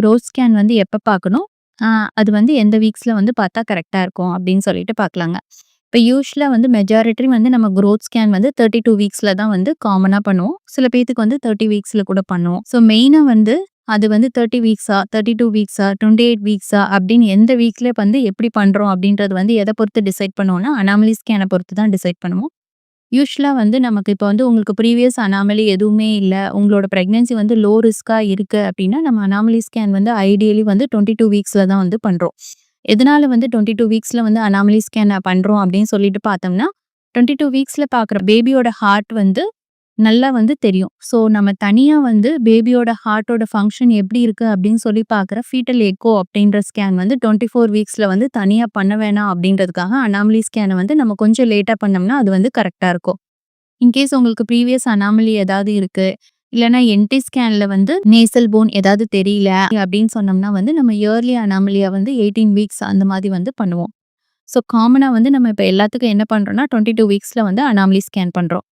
Growth scan வந்து எப்போ பார்க்கணும் அது வந்து எந்த வீக்ஸில் வந்து பார்த்தா கரெக்டாக இருக்கும் அப்படின்னு சொல்லிட்டு பார்க்கலாங்க இப்போ யூஸ்வலாக வந்து மெஜாரிட்டி வந்து நம்ம க்ரோத் ஸ்கேன் வந்து தேர்ட்டி டூ வீக்ஸில் தான் வந்து காமனாக பண்ணுவோம். சில பேத்துக்கு வந்து தேர்ட்டி வீக்ஸில் கூட பண்ணுவோம். ஸோ மெயினாக வந்து அது வந்து தேர்ட்டி வீக்ஸா தேர்ட்டி டூ வீக்ஸா டுவெண்ட்டி எயிட் வீக்ஸா அப்படின்னு எந்த வீக்ல வந்து எப்படி பண்ணுறோம் அப்படின்றது வந்து எதை பொறுத்து டிசைட் பண்ணுவோம்னா அனாமலி ஸ்கேனை பொறுத்து தான் டிசைட் பண்ணுவோம். யூஸ்வலாக வந்து நமக்கு இப்போ வந்து உங்களுக்கு ப்ரீவியஸ் அனாமலி எதுவுமே இல்லை. உங்களோட ப்ரெக்னென்சி வந்து லோ ரிஸ்க்காக இருக்குது அப்படின்னா நம்ம அனாமலி ஸ்கேன் வந்து ஐடியலி வந்து டுவெண்ட்டி டூ வீக்ஸில் தான் வந்து பண்ணுறோம் எதனால வந்து டுவெண்ட்டி டூ வீக்ஸில் வந்து அனாமலி ஸ்கேன் பண்ணுறோம் அப்படின்னு சொல்லிட்டு பார்த்தோம்னா டுவெண்ட்டி டூ வீக்ஸில் பார்க்குற பேபியோட ஹார்ட் வந்து நல்லா வந்து தெரியும். ஸோ நம்ம தனியாக வந்து பேபியோட ஹார்ட்டோட ஃபங்க்ஷன் எப்படி இருக்குது அப்படின்னு சொல்லி பார்க்குற ஃபீட்டல் எக்கோ அப்படின்ற ஸ்கேன் வந்து டுவெண்ட்டி ஃபோர் வீக்ஸில் வந்து தனியாக பண்ண வேணாம் அப்படின்றதுக்காக அனாமலி ஸ்கேனை வந்து நம்ம கொஞ்சம் லேட்டாக பண்ணோம்னா அது வந்து கரெக்டாக இருக்கும். இன்கேஸ் உங்களுக்கு ப்ரீவியஸ் அனாமலி ஏதாவது இருக்குது இல்லைனா என்டி ஸ்கேனில் வந்து நேசல் போன் ஏதாவது தெரியல அப்படின்னு சொன்னோம்னா வந்து நம்ம இயர்லி அனாமலியாக வந்து எயிட்டீன் வீக்ஸ் அந்த மாதிரி வந்து பண்ணுவோம். ஸோ காமனாக வந்து நம்ம இப்போ எல்லாத்துக்கும் என்ன பண்ணுறோம்னா டுவெண்ட்டி டூ வீக்ஸில் வந்து அனாமலி ஸ்கேன் பண்ணுறோம்